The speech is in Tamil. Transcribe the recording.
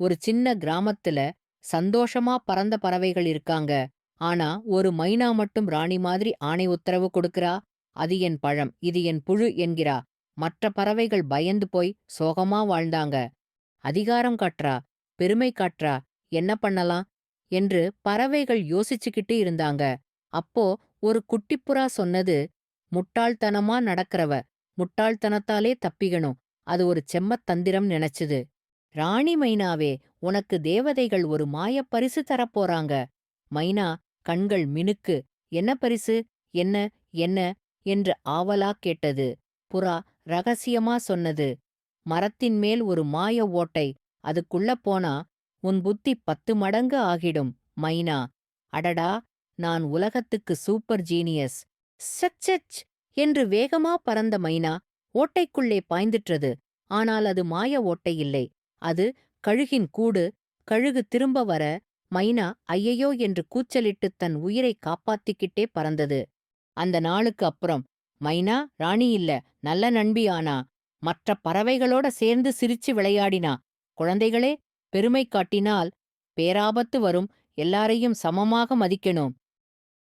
ஒரு சின்ன கிராமத்துல சந்தோஷமா பறந்த பறவைகள் இருக்காங்க. ஆனா ஒரு மைனா மட்டும் ராணி மாதிரி ஆணை உத்தரவு கொடுக்கறா? அது என் பழம் இது என் புழு என்கிறா. மற்ற பறவைகள் பயந்து போய் சோகமா வாழ்ந்தாங்க. அதிகாரம் காட்டுறா பெருமை காட்டுறா என்ன பண்ணலாம்? என்று பறவைகள் யோசிச்சுக்கிட்டு இருந்தாங்க. அப்போ ஒரு குட்டிப்புறா சொன்னது முட்டாள்தனமா நடக்கிறவ முட்டாள்தனத்தாலே தப்பிக்கணும். அது ஒரு செம்மத் தந்திரம் நினைச்சுது. ராணி மைனாவே உனக்கு தேவதைகள் ஒரு மாயப் பரிசு தரப்போறாங்க மைனா கண்கள் மினுக்கு என்ன பரிசு? என்ன? என்ன? என்று ஆவலா கேட்டது. புறா ரகசியமா சொன்னது. மரத்தின் மேல் ஒரு மாய ஓட்டை அதுக்குள்ள போனா உன் புத்தி பத்து மடங்கு ஆகிடும் மைனா. அடடா நான் உலகத்துக்கு சூப்பர் ஜீனியஸ். சச்சச் என்று வேகமா பறந்த மைனா ஓட்டைக்குள்ளே பாய்ந்திற்றது ஆனால் அது மாய ஓட்டை இல்லை. அது கழுகின் கூடு கழுகு திரும்ப வர மைனா ஐயையோ என்று கூச்சலிட்டு தன் உயிரை காப்பாத்திக்கிட்டே பறந்தது. அந்த நாளுக்கு அப்புறம் மைனா ராணி இல்ல நல்ல நண்பி ஆனா மற்ற பறவைகளோட சேர்ந்து சிரிச்சு விளையாடினா குழந்தைகளே பெருமை காட்டினால் பேராபத்து வரும் எல்லாரையும் சமமாக மதிக்கணும்.